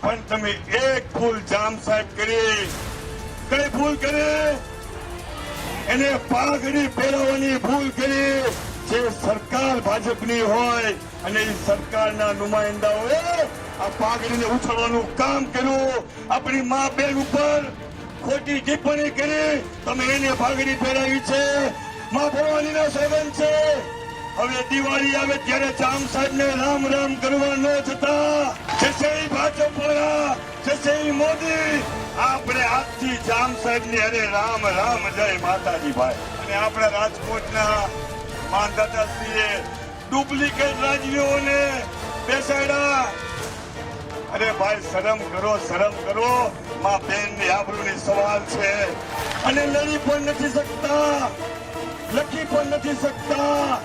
પણ તમે એક ભૂલ જામ સાહેબ કરી. કઈ ભૂલ કરી? એને પાઘડી પહેરવાની ભૂલ કરી. જે સરકાર ભાજપની હોય અને એ સરકારના નુમાઇંદાઓએ આ પાઘડીને ઉછળવાનું કામ કર્યું. આપણી મા બેન ઉપર ખોટી ટિપ્પણી કરી. તમે એને પાઘડી પહેરાવી છે. મા ભવાનીના સોગન છે. હવે દિવાળી આવે ત્યારે જામ સાહેબને રામ રામ કરવા ન જતા જશે ભાજપ વાળા જશે મોદી. આપણે આજથી જામ સાહેબની અરે રામ રામ જય માતાજી ભાઈ અને આપણા રાજકોટના માનદાતાશ્રીએ ડુપ્લિકેટ રાજવીઓને બેસાડ્યા. અરે ભાઈ, શરમ કરો શરમ કરો. માં બેનની આબરૂની સવાલ છે. અને લડી પણ નથી શકતા. લખી પણ નથી શકતા.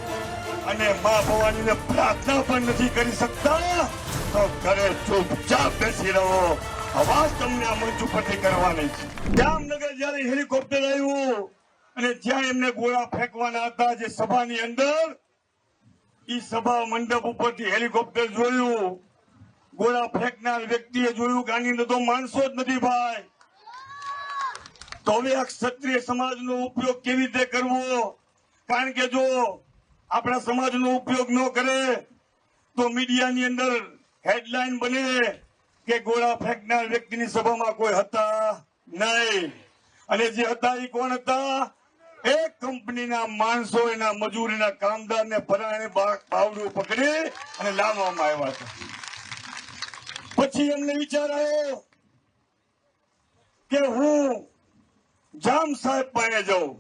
અને મા ભવાનીને પ્રાર્થના પણ નથી કરી શકતા, તો ઘરે ચૂપચાપ બેસી રહો. અવાજ તમને આ મંચ ઉપરથી કરવાની છે. જામનગર જયારે હેલિકોપ્ટર આવ્યું, અને જ્યાં એમને ગોળા ફેંકવાના હતા જે સભાની અંદર, ઈ સભા મંડપ ઉપરથી હેલિકોપ્ટર જોયું. ગોળા ફેંકનાર વ્યક્તિએ જોયું કે તો માણસો જ નથી ભાઈ. તો હવે આ ક્ષત્રિય સમાજનો ઉપયોગ કેવી રીતે કરવો? કારણ કે જો આપણા સમાજનો ઉપયોગ ન કરે તો મીડિયાની અંદર હેડલાઇન બને કે ગોળા ફેંકનાર વ્યક્તિની સભામાં કોઈ હતા નહીં. અને જે હતા એ કોણ હતા? એક કંપનીના માણસો, એના મજૂરીના કામદારને પરાણે બાવડું પકડી અને લાવવામાં આવ્યા હતા. પછી એમને વિચાર આવ્યો કે હું જામ સાહેબ પાસે જાઉં.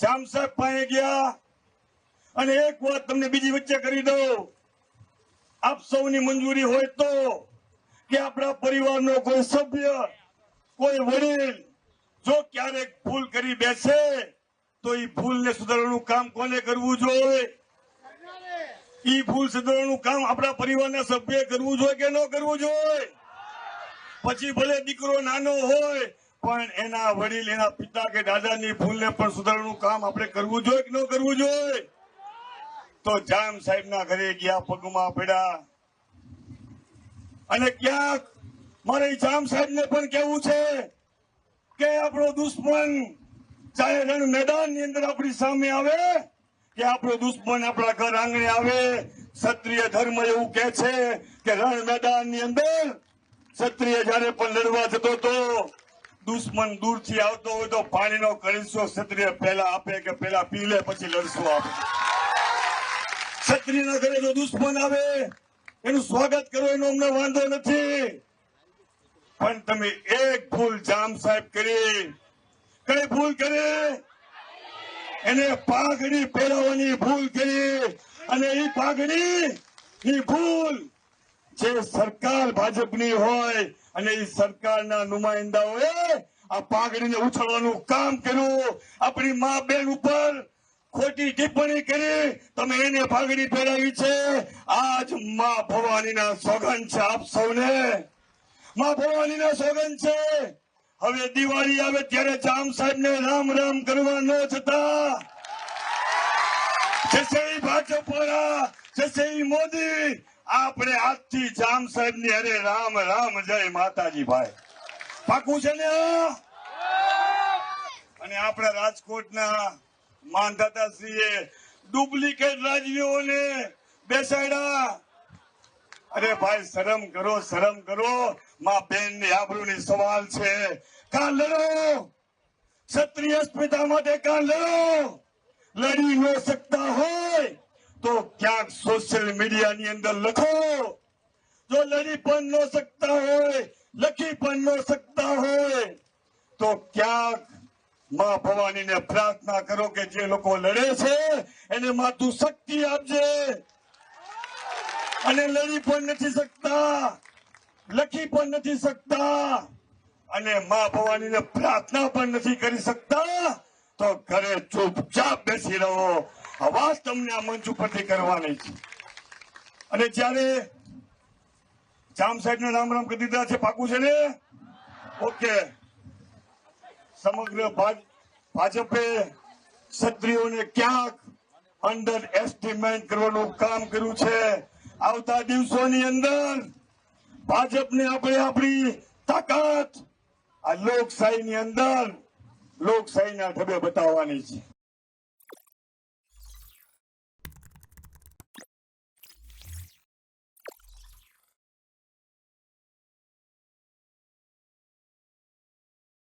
જામ સાહેબ પાસે ગયા અને એક વાત તમને બીજી વચ્ચે કરી દઉં. આપ સૌની મંજૂરી હોય તો કે આપણા પરિવારનો કોઈ સભ્ય, કોઈ વડીલ જો ક્યારેક ભૂલ કરી બેસે, તો એ ભૂલને સુધારવાનું કામ કોને કરવું જોઈએ? ઈ ભૂલ સુધારવાનું કામ આપણા પરિવારના સભ્ય કરવું જોઈએ કે ન કરવું જોઈએ? પછી ભલે દીકરો નાનો હોય, પણ એના વડીલ, એના પિતા કે દાદાની ભૂલને પણ સુધારવાનું કામ આપણે કરવું જોઈએ કે ન કરવું જોઈએ? તો જામ સાહેબના ઘરે ગયા, પગમાં પડ્યા. અને ક્યાંક મારે જામ સાહેબને પણ કેવું છે કે આપણો દુશ્મન ચાહે રણ મેદાનની અંદર આપણી સામે આવે, કે આપણો દુશ્મન આપણા ઘર આંગણે આવે. ક્ષત્રિય ધર્મ એવું કે છે કે રણ મેદાનની અંદર ક્ષત્રિય જયારે પણ લડવા જતો તો દુશ્મન દૂરથી આવતો હોય તો પાણીનો કળશો ક્ષત્રિય પહેલા આપે કે પહેલા પી લે, પછી લડશું આપે. ક્ષત્રિયના ઘરે દુશ્મન આવે. એનું સ્વાગત કરો, એનો અમને વાંધો નથી. પણ તમે એક ભૂલ જામ સાહેબ કરી. કઈ ભૂલ કરી? એને પાઘડી પહેરવાની ભૂલ કરી. અને એ પાઘડી એ ભૂલ જે સરકાર ભાજપની હોય અને એ સરકારના નુમાયંદાઓએ આ પાઘડીને ઉછળવાનું કામ કર્યું. આપણી મા બેન ઉપર ખોટી ટિપ્પણી કરી, તમે એને ભાગડી પહેરાવી છે. આજ મા ભવાનીના સોગન છે આપ સૌને. મા ભવાનીના સોગન છે. હવે દિવાળી આવે ત્યારે જામ સાહેબને રામ રામ કરવા ન જતા. જશે ઈ ભાજપ વાળા જશે ઈ મોદી. આપણે આજથી જામ સાહેબની અરે રામ રામ જય માતાજી ભાઈ પાકું છે ને? અને આપણા રાજકોટના માનદાતાશ્રીએ ડુપ્લિકેટ રાજવીઓને બેસાડ્યા. અરે ભાઈ, શરમ કરો શરમ કરો. માં બેનની આબરૂની સવાલ છે. કાં લડો. ક્ષત્રિય સ્મિતા માટે કાં લડો. લડી ન શકતા હોય તો ક્યાંક સોશિયલ મીડિયાની અંદર લખો. જો લડી પણ ન શકતા હોય, લખી પણ ન શકતા હોય, તો ક્યાંક માં ભવાનીને પ્રાર્થના કરો કે જે લોકો લડે છે, એને માતું શક્તિ આપજે. અને લડી પણ નથી શકતા, લખી પણ નથી શકતા. અને મા ભવાનીને પ્રાર્થના પણ નથી કરી શકતા. તો ઘરે ચૂપચાપ બેસી રહો. અવાજ તમને આ મંચ ઉપરથી કરવાની છે. અને જ્યારે જામ સાહેબ ને રામ રામ કરી દીધા છે, પાકું છે ને? ઓકે. સમગ્ર ભાજપે ક્ષત્રિયોને ક્યાંક અંડર એસ્ટિમેટ કરવાનું કામ કર્યું છે. આવતા દિવસોની અંદર ભાજપને આપણે આપણી તાકાત આ લોકશાહીની અંદર લોકશાહીના ઢબે બતાવવાની છે.